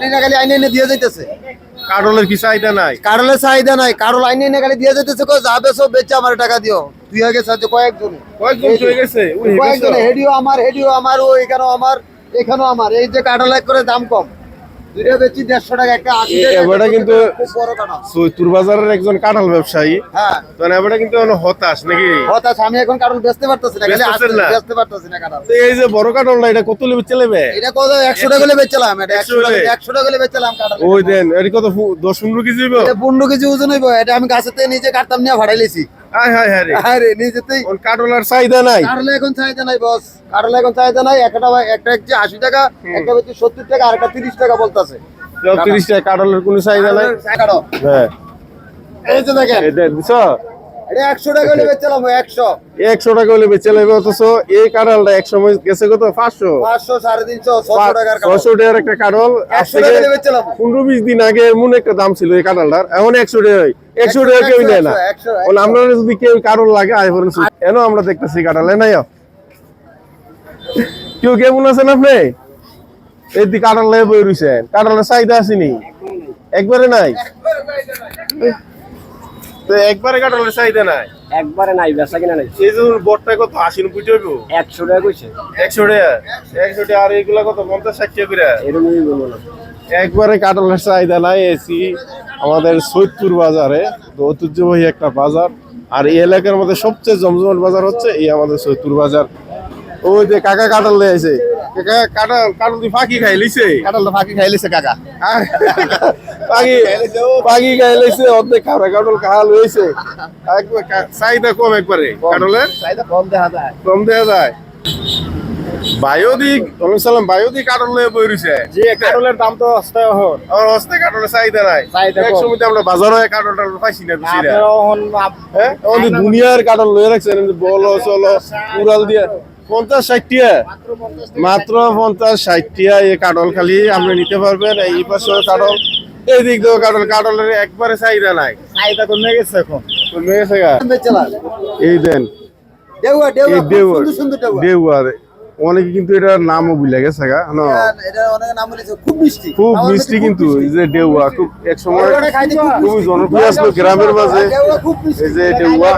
পানি না খালি আইনে এনে দিয়ে যাইতেছে। কি চাহিদা নাই? কারলের চাহিদা নাই। কারল আইনে এনে খালি দিয়ে যাইতেছে বেচে আমার টাকা দিও। দুই আগে সাথে কয়েকজন। কয়েকজন হয়ে গেছে ওই কয়েকজন হেডিও আমার হেডিও আমার ও এখানেও আমার এখানেও আমার। এই যে এক করে দাম কম। কিন্তু- সৈতুর বাজারের একজন কাঁঠাল ব্যবসায়ী। হ্যাঁ। তো কিন্তু এখন হতাশ নাকি? হতাশ আমি এখন কাঁঠাল বেচতে পারতেছি না না? বেচতে পারতেছি না কাঁঠাল। এই যে বড় কাঁঠালটা এটা কত লেবে চলেবে? এটা কত একশো টাকা করে বেচলাম এটা একশো টাকা করে বেচলাম কাঁঠাল ওই দেন এটি কত দশ পনেরো কেজি হইব? পনেরো কেজি ওজন হইব এটা আমি গাছের থেকে নিজে কাটতাম নিয়ে ভাড়াইলেছি হায় হায় হায় কাঁঠালের চাহিদা নাই। কাটলে এখন চাহিদা নাই বস কাটলে এখন চাহিদা নাই একটা একটা হচ্ছে আশি টাকা একটা হচ্ছে সত্তর টাকা আর একটা তিরিশ টাকা বলতেছে। তিরিশ টাকা কাঁঠালের কোনো চাহিদা নাই? হ্যাঁ। এই যে দেখেন। এই দেন বুঝছ? একশো টাকা হলে একশো। একশো টাকা হলে বেচে নেবে অথচ এই কাঁঠালটা এক সময় গেছে কত? পাঁচশো। পাঁচশো সাড়ে তিনশো ছশো টাকার কাটো। ছশো টাকার একটা কাঁঠাল। একশো টাকা পনেরো বিশ দিন আগে এমন একটা দাম ছিল এই কাঁঠালটার। এখন একশো টাকা একশো টাকা কেউ নেয় না। যদি কেউ কারণ লাগে এন আমরা দেখতেছি কাঁঠাল এ নাই কেউ কেমন আছেন আপনি? এই দিকে কাঁঠাল লেগে বই রয়েছেন কাঁঠালের চাহিদা আসেনি একবারে নাই? তো একবারে কাঁঠালের চাহিদা নাই? একবারে নাই বেচা কিনা নাই। এই যে বটটা কত আশি নব্বই টাকা একশো টাকা কইছে। একশো টাকা? একশো টাকা আর এইগুলা কত পঞ্চাশ ষাট টাকা করে এরকমই বলব না। একবারে কাঁঠালের চাহিদা নাই এসি আমাদের সৈয়দপুর বাজারে তো ঐতিহ্যবাহী একটা বাজার। আর এই এলাকার মধ্যে সবচেয়ে জমজমাট বাজার হচ্ছে এই আমাদের সৈয়দপুর বাজার। ওই যে কাকা কাঁঠাল নিয়ে আছে কাঁঠাল কাঁঠাল তুই ফাঁকি খাই লিছে কাঁঠালটা ফাঁকি খাইলিছে কাকা। পাখি পাখি খাই লিছে অর্ধেক খাবে কাঁঠাল লইছে চাহিদা কম একবারে কাঁঠালের? চাহিদা কম দেখা যায়। কম দেওয়া যায়। বায়োদিক সালাম বায়োদিক কাঁঠাল লয়ে বই রইছে যে কাটলের দাম তো অস্থায় হন আমার হস্তে কাঁঠালের চাহিদা নাই। এক। সময় আমরা বাজারে কাঁঠাল টাঠাল পাইছি না বেশি না। আপনারা হ্যাঁ? দুনিয়ার কাঁঠাল লয়ে রাখছেন বলো চলো উড়াল দিয়ে। পঞ্চাশ ষাট টিয়া মাত্র পঞ্চাশ ষাট টিয়া এই কাঁঠাল খালি আপনি নিতে পারবেন এই পাশে কাঁঠাল এই দিক দিয়ে কাঁঠাল কাঁঠালের একবারে চাহিদা নাই। চাহিদা কমে গেছে এখন। কমে গেছে এই দেন সুন্দর সুন্দর দেউয়া দেওয়ার। অনেকে কিন্তু এটার নামও ভুলে গেছে গা না এটা অনেক নাম বলেছে খুব মিষ্টি। খুব মিষ্টি কিন্তু এই যে ডেউয়া খুব এক সময় খুবই জনপ্রিয় আসলো গ্রামের মাঝে। এই যে ডেউয়া।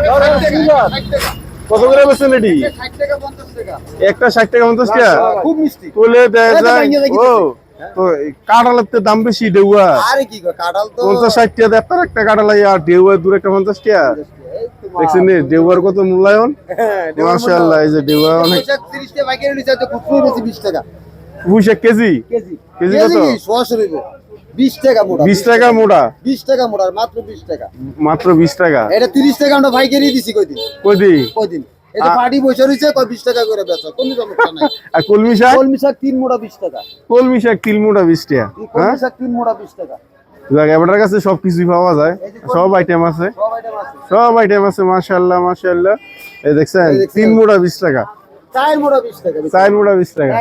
কত করে বেছেন এটি? একটা ষাট টাকা পঞ্চাশ টাকা? খুব মিষ্টি। তুলে দেয় যায়। ও তো কাঁঠালের তো দাম বেশি ডেউয়া। আরে কি গো, তো পঞ্চাশ ষাট টাকা দেয় তার একটা কাঁঠাল আর ডেউয়া দূর একটা পঞ্চাশ টাকা। দেখছেন ডেউয়ার কত মূল্যায়ন? হ্যাঁ, মাশাআল্লাহ এই যে অনেক 30 টাকা পাইকারি নিচে আছে, খুচরো বেশি 20 টাকা পুঁইশাক কেজি? কেজি। কেজি কত? সরাসরি 20 টাকা মোটা বিশ টাকা মোটা 20 টাকা মোটা মাত্র 20 টাকা। মাত্র বিশ টাকা? এটা 30 টাকা আমরা পাইকারি দিছি কয়দিন? কদি কয়দিন। এটা পার্টি বসে রইছে কয় 20 টাকা করে বেচো কোনো সমস্যা নাই। আর কলমি শাক? কলমি শাক তিন মোটা 20 টাকা। কলমি শাক তিল মোটা বিশ টাকা হ্যাঁ? কলমি শাক তিন মোটা 20 টাকা। যাক এবারের কাছে সব কিছুই পাওয়া যায়। সব আইটেম আছে। সব আইটেম আছে। মাশাআল্লাহ মাশাআল্লাহ। এই দেখছেন তিন মোটা বিশ টাকা। চার মোটা 20 টাকা। চার মোটা বিশ টাকা।